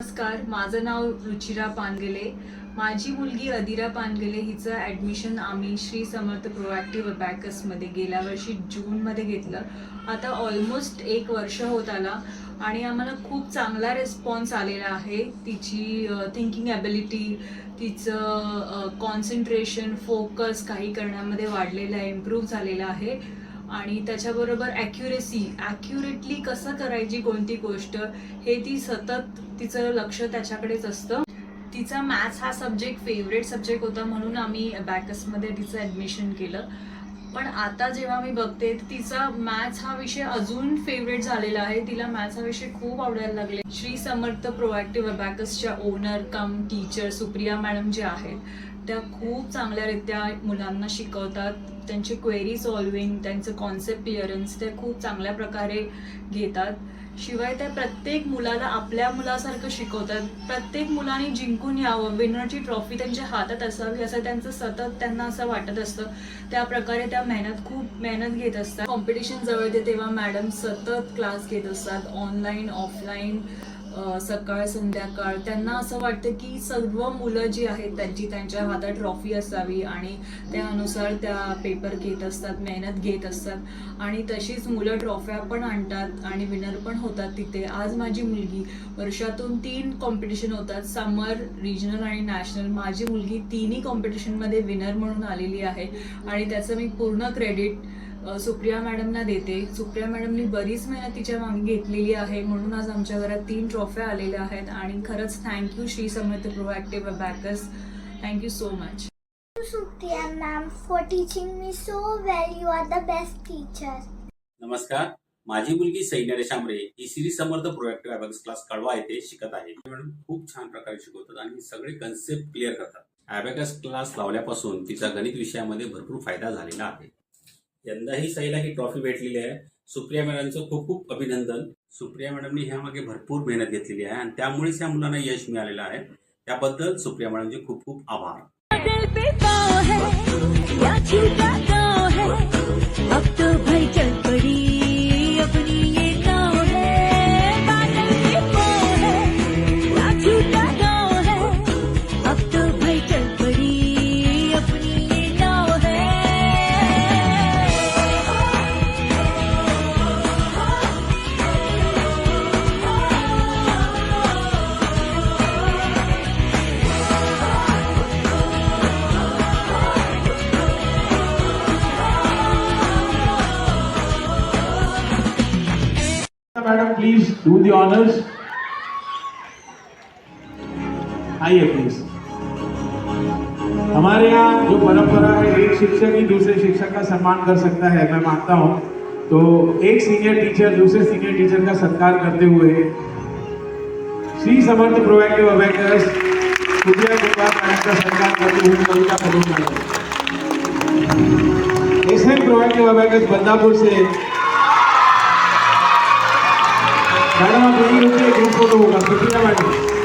नमस्कार माझं नाव रुचिरा पानगले. माझी मुलगी अदिरा पानगले हिचं ॲडमिशन आम्ही श्री समर्थ प्रोॲक्टिव्ह बॅकसमध्ये गेल्या वर्षी जूनमध्ये घेतलं. आता ऑलमोस्ट एक वर्ष होत आला आणि आम्हाला खूप चांगला रिस्पॉन्स आलेला आहे. तिची थिंकिंग ॲबिलिटी तिचं कॉन्सन्ट्रेशन फोकस काही करण्यामध्ये वाढलेलं आहे इम्प्रूव्ह झालेलं आहे. आणि त्याच्याबरोबर ॲक्युरेसी ॲक्युरेटली कसं करायची कोणती गोष्ट हे ती सतत तिचं लक्ष त्याच्याकडेच असतं. तिचा मॅथ्स हा सब्जेक्ट फेवरेट सब्जेक्ट होता म्हणून आम्ही बॅकसमध्ये तिचं ॲडमिशन केलं. पण आता जेव्हा मी बघते तिचा मॅथ्स हा विषय अजून फेवरेट झालेला आहे. तिला मॅथ्स हा विषय खूप आवडायला लागले. Shri Samarth proactive अबॅकसच्या owner cum teacher Supriya madam जे आहेत त्या खूप चांगल्यारीत्या मुलांना शिकवतात. त्यांचे क्वेरी सॉल्विंग त्यांचं कॉन्सेप्ट क्लिअरन्स ते खूप चांगल्या प्रकारे घेतात. शिवाय त्या प्रत्येक मुलाला आपल्या मुलासारखं शिकवतात. प्रत्येक मुलाने जिंकून यावं विनरची ट्रॉफी त्यांच्या हातात असावी असं त्यांचं सतत त्यांना असं वाटत असतं. त्या प्रकारे त्या मेहनत खूप मेहनत घेत असतात. कॉम्पिटिशन जवळ येते तेव्हा मॅडम सतत क्लास घेत असतात. ऑनलाईन ऑफलाईन सकाळ संध्याकाळ त्यांना असं वाटतं की सर्व मुलं जी आहेत त्यांची त्यांच्या हातात ट्रॉफी असावी आणि त्यानुसार त्या पेपर घेत असतात मेहनत घेत असतात. आणि तशीच मुलं ट्रॉफ्या पण आणतात आणि विनर पण होतात तिथे. आज माझी मुलगी वर्षातून तीन कॉम्पिटिशन होतात समर रिजनल आणि नॅशनल माझी मुलगी तिन्ही कॉम्पिटिशनमध्ये विनर म्हणून आलेली आहे आणि त्याचं मी पूर्ण क्रेडिट सुप्रिया मॅडमना देते. सुप्रिया मॅडमनी बरीच मेहनत तिच्यामागे घेतलेली आहे. म्हणून आज आमच्या घरात तीन ट्रॉफ्या आलेल्या आहेत आणि खरंच thank you Shri Samarth proactive abacus thank you so much Supriya ma'am, for teaching me so well. You are the best teacher. नमस्कार. माझी मुलगी सैन्य शांबरे ही Shri Samarth proactive abacus class Kalwa येथे शिकत आहे. मॅडम खूप छान प्रकारे शिकवतात आणि सगळे कन्सेप्ट क्लिअर करतात. अबॅकस क्लास लावल्यापासून तिचा गणित विषयामध्ये भरपूर फायदा झालेला आहे. यंदाही सईला ही ट्रॉफी भेटलेली आहे. सुप्रिया मॅडमचं खूप खूप अभिनंदन. सुप्रिया मॅडमनी ह्यामागे भरपूर मेहनत घेतलेली आहे आणि त्यामुळेच या मुलांना यश मिळालेलं आहे. त्याबद्दल सुप्रिया मॅडमचे खूप खूप आभार. प्लीज़ डू दी ऑनर्स आइए प्लीज़ हमारे यहाँ जो परंपरा है, एक शिक्षक ही दूसरे शिक्षक का सम्मान कर सकता है, मैं मानता हूँ। तो एक सीनियर टीचर दूसरे सीनियर टीचर का सत्कार करते हुए, श्री समर्थ प्रोएक्टिव मैडम का सत्कार करते हुए कविता प्रोएक्टिव अबैकस बदलापुर से 長野弁護士へご動がこちまで。